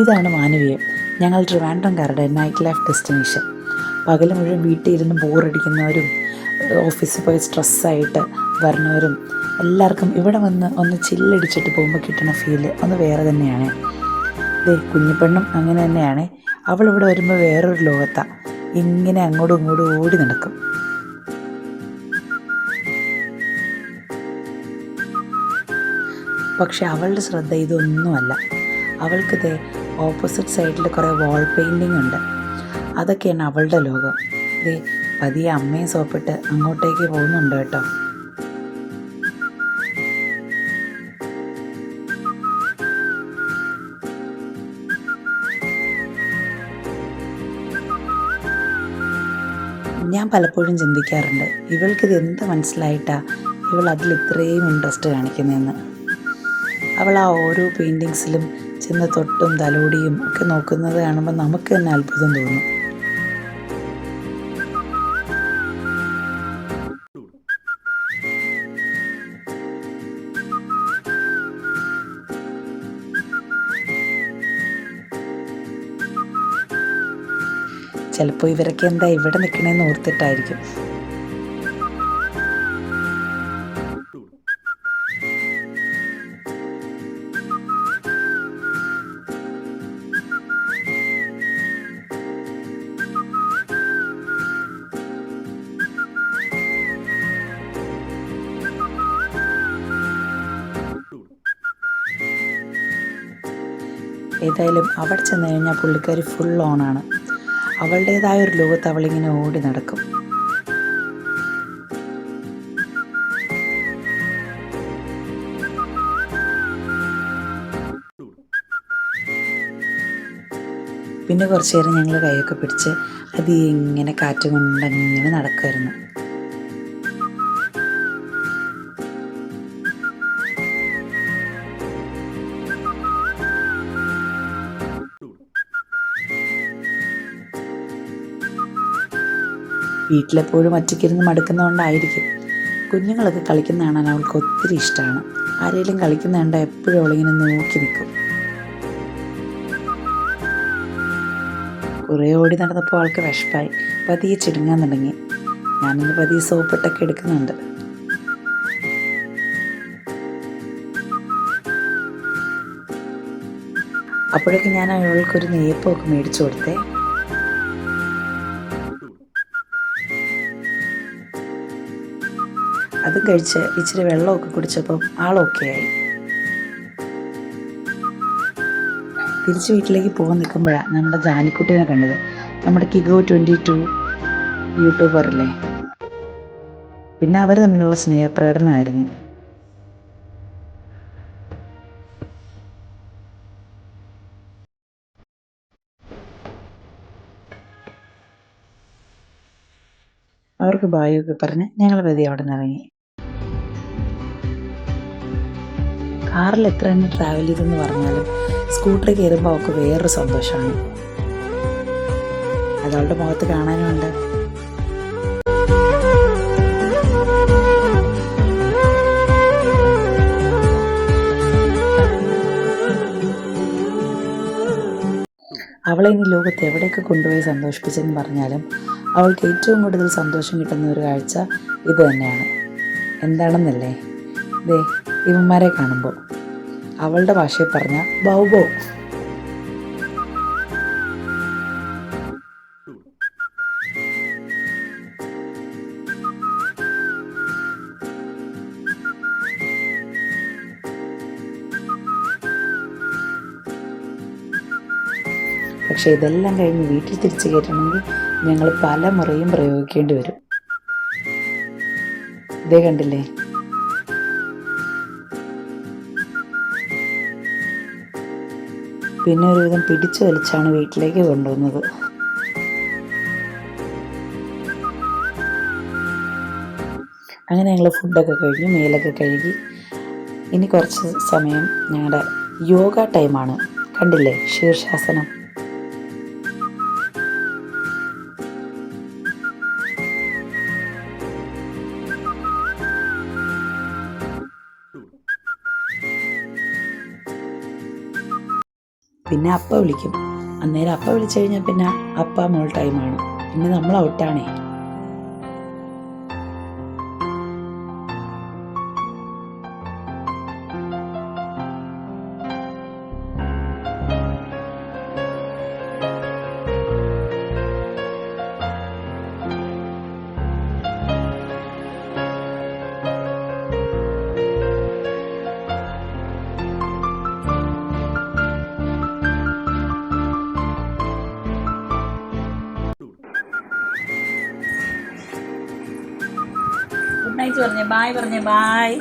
ഇതാണ് മാനവീയം. ഞങ്ങൾ ട്രിവാൻഡ്രംകാരുടെ night life destination പകൽ മുഴുവൻ വീട്ടിൽ ഇരുന്ന് ബോറടിക്കുന്നവരും ഓഫീസിൽ പോയി സ്ട്രെസ്സായിട്ട് വരുന്നവരും എല്ലാവർക്കും ഇവിടെ വന്ന് ഒന്ന് ചില്ലടിച്ചിട്ട് പോകുമ്പോൾ കിട്ടുന്ന ഫീൽ ഒന്ന് വേറെ തന്നെയാണ്. ദേ കുഞ്ഞിപ്പെണ്ണും അങ്ങനെ തന്നെയാണ്. അവൾ ഇവിടെ വരുമ്പോൾ വേറൊരു ലോകത്താണ് ഇങ്ങനെ അങ്ങോട്ടും ഇങ്ങോട്ടും ഓടി നടക്കും. പക്ഷെ അവളുടെ ശ്രദ്ധ ഇതൊന്നുമല്ല. അവൾക്ക് ദേ ഓപ്പോസിറ്റ് സൈഡിൽ കുറേ വാൾ പെയിന്റിംഗ് ഉണ്ട്. അതൊക്കെയാണ് അവളുടെ ലോകം. ഇത് പതിയെ അമ്മയും സോപ്പിട്ട് അങ്ങോട്ടേക്ക് പോകുന്നുണ്ട് കേട്ടോ. ഞാൻ പലപ്പോഴും ചിന്തിക്കാറുണ്ട് ഇവൾക്കിത് എന്ത് മനസ്സിലായിട്ടാ ഇവൾ അതിൽ ഇത്രയും ഇൻട്രസ്റ്റ് കാണിക്കുന്നതെന്ന്. അവൾ ആ ഓരോ പെയിന്റിങ്സിലും ചെന്ന് തൊട്ടും തലോടിയും ഒക്കെ നോക്കുന്നത് കാണുമ്പോൾ നമുക്ക് തന്നെ അത്ഭുതം തോന്നും. ചിലപ്പോൾ ഇവരൊക്കെ എന്താ ഇവിടെ നിൽക്കണേന്ന് ഓർത്തിട്ടായിരിക്കും. ഏതായാലും അവിടെ ചെന്ന് കഴിഞ്ഞാൽ പുള്ളിക്കാരി ഫുൾ ഓണാണ് അവളുടേതായ ഒരു ലോകത്ത് അവളിങ്ങനെ ഓടി നടക്കും. പിന്നെ കുറച്ച് നേരം ഞങ്ങൾ കൈയൊക്കെ പിടിച്ച് അത് ഇങ്ങനെ കാറ്റ് കൊണ്ടങ്ങനെ നടക്കുമായിരുന്നു വീട്ടിലെപ്പോഴും ഒറ്റയ്ക്കിരുന്ന് മടുക്കുന്നതുകൊണ്ടായിരിക്കും. കുഞ്ഞുങ്ങളൊക്കെ കളിക്കുന്ന കാണാൻ അവൾക്ക് ഒത്തിരി ഇഷ്ടമാണ്. ആരെങ്കിലും കളിക്കുന്ന കണ്ടാൽ എപ്പോഴും അവളിങ്ങനെ നോക്കി നിൽക്കും. കുറേ ഓടി നടന്നപ്പോൾ അവൾക്ക് വിഷപ്പായി. പതിയെ ചിടുങ്ങാൻ തുടങ്ങി. ഞാനിന്ന് പതിയെ സോപ്പിട്ടൊക്കെ എടുക്കുന്നുണ്ട്. അപ്പോഴൊക്കെ ഞാൻ അവൾക്കൊരു നെയ്യപ്പമൊക്കെ മേടിച്ചു കൊടുത്തേ. അതും കഴിച്ച് ഇച്ചിരി വെള്ളമൊക്കെ കുടിച്ചപ്പം ആളൊക്കെ ആയി തിരിച്ച് വീട്ടിലേക്ക് പോകാൻ നിൽക്കുമ്പോഴാണ് നമ്മുടെ ജാനിക്കുട്ടിനെ കണ്ടത്. നമ്മുടെ കിഗോ ട്വന്റി ടു യൂട്യൂബറല്ലേ? പിന്നെ അവർ തമ്മിലുള്ള സ്നേഹപ്രകടനമായിരുന്നു. അവർക്ക് ബായൊക്കെ പറഞ്ഞ് ഞങ്ങൾ പതി അവിടെ നിന്ന് ഇറങ്ങി. കാറിൽ എത്ര തന്നെ ട്രാവൽ ചെയ്തെന്ന് പറഞ്ഞാലും സ്കൂട്ടറിൽ കയറുമ്പോൾ അവൾക്ക് വേറൊരു സന്തോഷമാണ്. അതവളുടെ മുഖത്ത് കാണാനുമുണ്ട് അവളെ ഇനി ലോകത്ത് എവിടെയൊക്കെ കൊണ്ടുപോയി സന്തോഷിപ്പിച്ചെന്ന് പറഞ്ഞാലും അവൾക്ക് ഏറ്റവും കൂടുതൽ സന്തോഷം കിട്ടുന്ന ഒരു കാഴ്ച ഇത് തന്നെയാണ്. എന്താണെന്നല്ലേ? ദേ ഇവന്മാരെ കാണുമ്പോൾ. അവളുടെ ഭാഷയിൽ പറഞ്ഞ ബൗബോ പക്ഷെ ഇതെല്ലാം കഴിഞ്ഞ് വീട്ടിൽ തിരിച്ചു കയറ്റണമെങ്കിൽ ഞങ്ങൾ പല മുറയും പ്രയോഗിക്കേണ്ടി വരും. ഇതേ കണ്ടില്ലേ? പിന്നെ ഒരുവിധം പിടിച്ചു വലിച്ചാണ് വീട്ടിലേക്ക് കൊണ്ടുവന്നത്. അങ്ങനെ ഞങ്ങൾ ഫുഡൊക്കെ കഴിഞ്ഞു മേലൊക്കെ കഴുകി. ഇനി കുറച്ച് സമയം ഞങ്ങളുടെ യോഗ ടൈമാണ്. കണ്ടില്ലേ? ശീർഷാസനം. പിന്നെ അപ്പ വിളിക്കും. അന്നേരം അപ്പ വിളിച്ചു കഴിഞ്ഞാൽ പിന്നെ അപ്പ മോൾ ടൈമാണ് പിന്നെ നമ്മൾ ഔട്ടാണേ നൈറ്റ് പറഞ്ഞേ ബായ് പറഞ്ഞേ ബായ്.